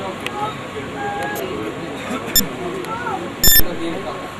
Thank you.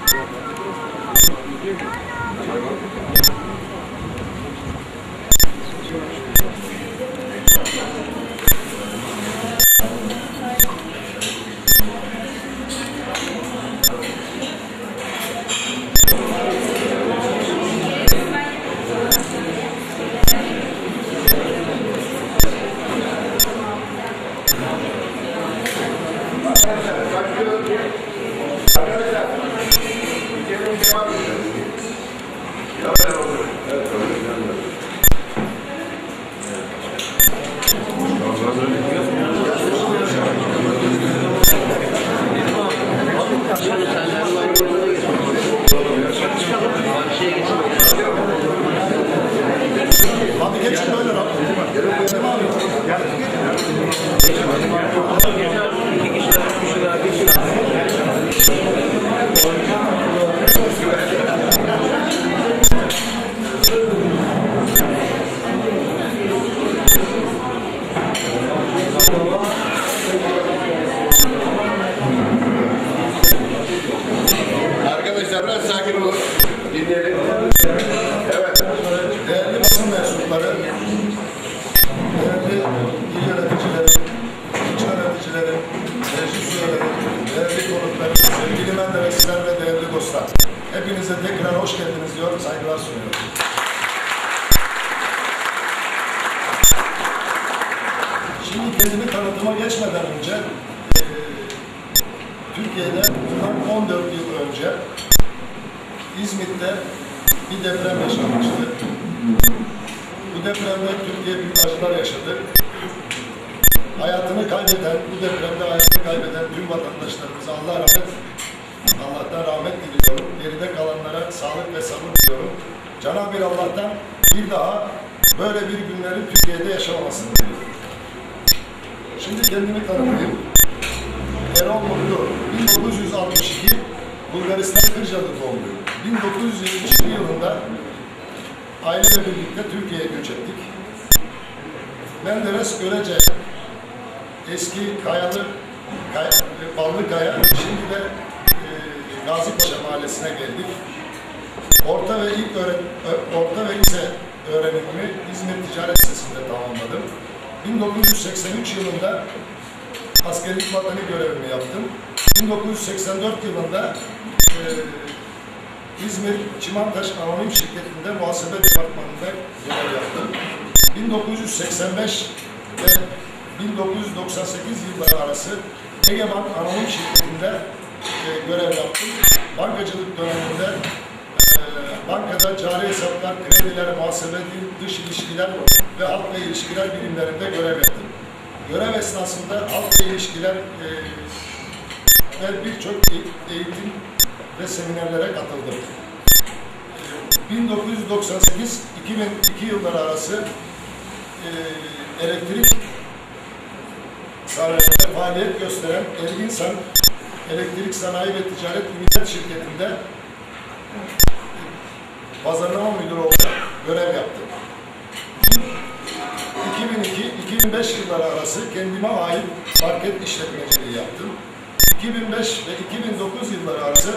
Lütfen sakin olun. Dinleyelim. Evet. Değerli basın mensupları, değerli il yöneticileri, iç yöneticileri, meclis üyeleri, değerli konukları, sevgili menderesler ve değerli dostlar. Hepinize tekrar hoş geldiniz diyorum, saygılar sunuyorum. Şimdi kendimi tanıtıma geçmeden önce e, Türkiye'de 14 yıl önce İzmit'te bir deprem yaşanmıştı. Bu depremde Türkiye büyük acılar yaşadı. Hayatını kaybeden, bu depremde hayatını kaybeden tüm vatandaşlarımıza Allah rahmet, Allah'tan rahmet diliyorum. Geride kalanlara sağlık ve sabır diliyorum. Cenab-ı Allah'tan bir daha böyle bir günlerin Türkiye'de yaşamamasını diliyorum. Şimdi kendimi tanıtayım. Erol Mutlu, 1962 Bulgaristan Kırcalı doğumluyum. 1972 yılında aileyle birlikte Türkiye'ye göç ettik. Menderes Görece, eski Kayalı, Kay, Ballıkaya, şimdi de e, Gazipaşa Mahallesi'ne geldik. Orta ve ilk öğret, orta ve lise öğrenimimi İzmir Ticaret Lisesi'nde tamamladım. 1983 yılında askerlik vatani görevimi yaptım. 1984 yılında e, İzmir Çimantaş Anonim Şirketi'nde muhasebe departmanında görev yaptım. 1985 ve 1998 yılları arası Egebank Anonim Şirketi'nde e, görev yaptım. Bankacılık döneminde e, bankada cari hesaplar, krediler, muhasebe, dış ilişkiler ve halkla ilişkiler birimlerinde görev yaptım. Görev esnasında halkla ilişkiler e, ve birçok eğitim ve seminerlere katıldım. 1998-2002 yılları arası e, elektrik sanayinde faaliyet gösteren Erginsan Elektrik Sanayi ve Ticaret Limited şirketinde pazarlama müdürü olarak görev yaptım. 2002-2005 yılları arası kendime ait market işletmeciliği yaptım. 2005 ve 2009 yılları arası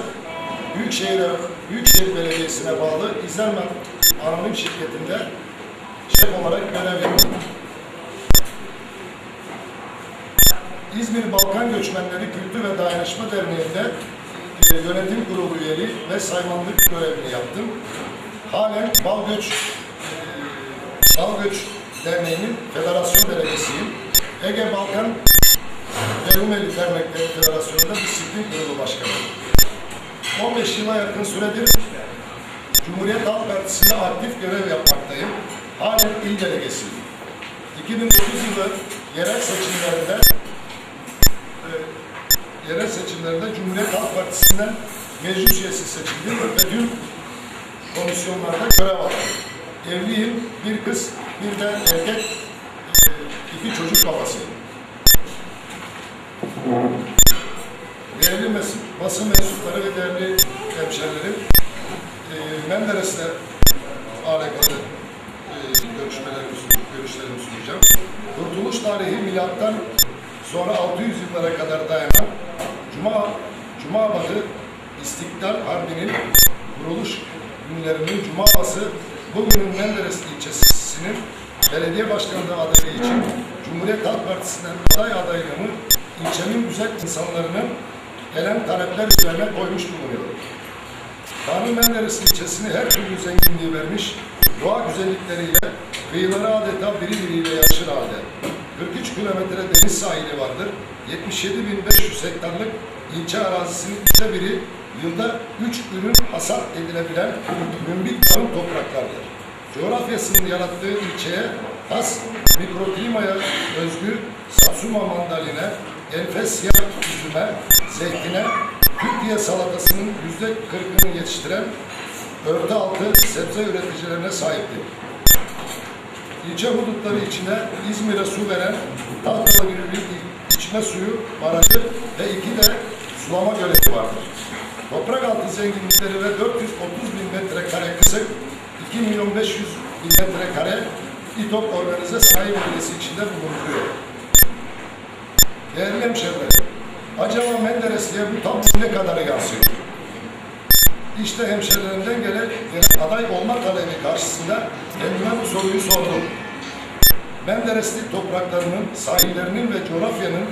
Büyükşehir, Büyükşehir Belediyesi'ne bağlı İzlenmen Anonim Şirketi'nde şef olarak görev yaptım. İzmir Balkan Göçmenleri Kültür ve Dayanışma Derneği'nde e, yönetim kurulu üyeliği ve saymanlık görevini yaptım. Halen Balgöç e, Balgöç Derneği'nin federasyon delegesiyim. Ege Balkan ve Rumeli Dernekleri Federasyonu'nda disiplin kurulu başkanıyım. 15 yıla yakın süredir Cumhuriyet Halk Partisi'nde aktif görev yapmaktayım. Halen il delegesiyim. 2009 yılı yerel seçimlerinde e, yerel seçimlerinde Cumhuriyet Halk Partisi'nden meclis üyesi seçildim ve dün komisyonlarda görev aldım. Evliyim, bir kız, bir de erkek, e, iki çocuk babasıyım. Değerli basın mensupları ve değerli hemşerilerim, e, Menderes'le alakalı e, görüşmelerimi, görüşlerimi sunacağım. Kurtuluş tarihi milattan sonra 600 yıllara kadar dayanan Cuma, Cuma Batı İstiklal Harbi'nin kuruluş günlerinin Cuma Bası bugünün Menderes ilçesinin belediye başkanlığı adayı için Cumhuriyet Halk Partisi'nden aday adaylığını ilçenin güzel insanlarının gelen talepler üzerine koymuş bulunuyor. Tanrı Menderes ilçesini her türlü zenginliği vermiş, doğa güzellikleriyle, kıyıları adeta biri biriyle yarışır halde. 43 kilometre deniz sahili vardır. 77.500 hektarlık ilçe arazisinin üçte biri yılda 3 ürün hasat edilebilen mümbit tarım topraklardır. Coğrafyasının yarattığı ilçeye has mikroklimaya özgü satsuma mandaline, enfes siyah üzüme, zeytine, Türkiye salatasının yüzde kırkını yetiştiren örtü altı sebze üreticilerine sahiptir. İlçe hudutları içine İzmir'e su veren Tahtalı bir içme suyu barajı ve iki de sulama göleti vardır. Toprak altı zenginlikleri ve 430 bin metrekare kısık, 2 milyon 500 bin metrekare İTOP organize sanayi bölgesi içinde bulunduruyor. Değerli hemşehrilerim, acaba Menderesli'ye bu tablo ne kadar yansıyor? İşte hemşehrilerimden gelen, gelen aday olma talebi karşısında kendime bu soruyu sordum. Menderesli topraklarının, sahillerinin ve coğrafyanın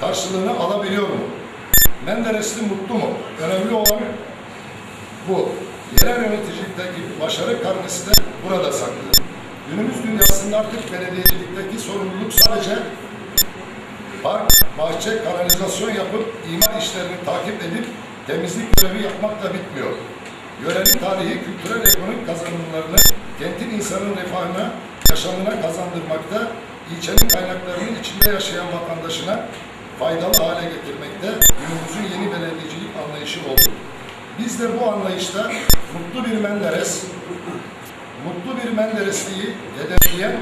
karşılığını alabiliyor mu? Menderesli mutlu mu? Önemli olan bu. Yerel yöneticilikteki başarı karnesi de burada saklı. Günümüz dünyasında artık belediyecilikteki sorumluluk sadece park, bahçe, kanalizasyon yapıp imar işlerini takip edip temizlik görevi yapmakla bitmiyor. Yörenin tarihi, kültürel, ekonomik kazanımlarını kentin insanın refahına, yaşamına kazandırmakta, ilçenin kaynaklarını içinde yaşayan vatandaşına faydalı hale getirmekte günümüzün yeni belediyecilik anlayışı oldu. Biz de bu anlayışta mutlu bir Menderes, mutlu bir Menderesliği hedefleyen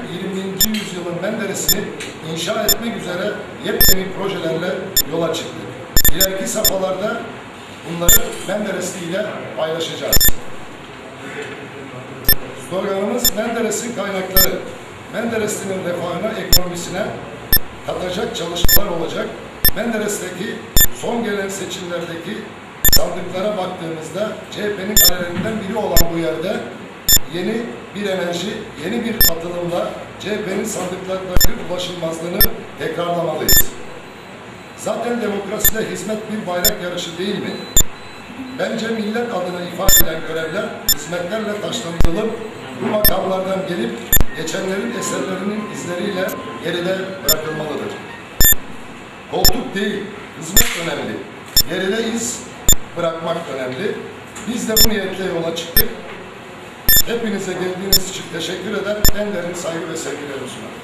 20. yüzyılın Menderes'ini inşa etmek üzere yepyeni projelerle yola çıktık. İleriki safhalarda bunları Menderesli ile paylaşacağız. Sloganımız Menderes'in kaynakları. Menderesli'nin refahına, ekonomisine katacak çalışmalar olacak. Menderes'teki son gelen seçimlerdeki sandıklara baktığımızda CHP'nin kararlarından biri olan bu yerde yeni bir enerji, yeni bir atılımla CHP'nin sandıklardaki ulaşılmazlığını tekrarlamalıyız. Zaten demokraside hizmet bir bayrak yarışı değil mi? Bence millet adına ifade edilen görevler hizmetlerle taşlandırılıp bu makamlardan gelip geçenlerin eserlerinin izleriyle geride bırakılmalıdır. Koltuk değil, hizmet önemli. Geride iz bırakmak önemli. Biz de bu niyetle yola çıktık. Hepinize geldiğiniz için teşekkür eder. En derin saygı ve sevgilerimi sunarım.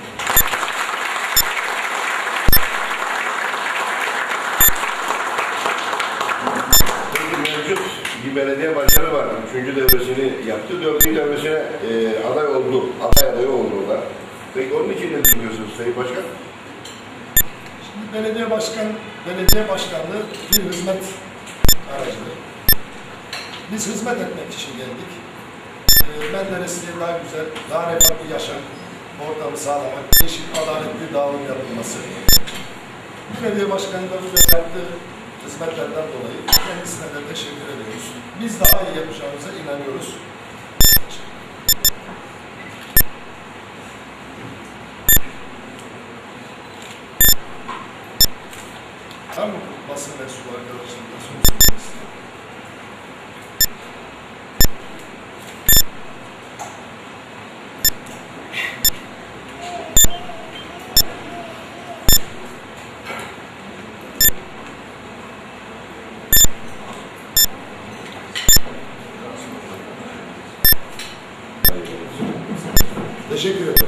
Mevcut bir belediye başkanı var. Üçüncü devresini yaptı. Dördüncü devresine e, aday oldu. Aday adayı oldu o da. Peki onun için ne düşünüyorsunuz Sayın Başkan? Şimdi belediye başkan, belediye başkanlığı bir hizmet aracıdır. Biz hizmet etmek için geldik. Ee, Menderesli'ye daha güzel, daha refah bir yaşam ortamı sağlamak, eşit, adaletli dağılım yapılması. Belediye başkanı da burada yaptığı hizmetlerden dolayı kendisine de teşekkür ediyoruz. Biz daha iyi yapacağımıza inanıyoruz. Mı basın mensubu arkadaşlarımla Teşekkür ederim.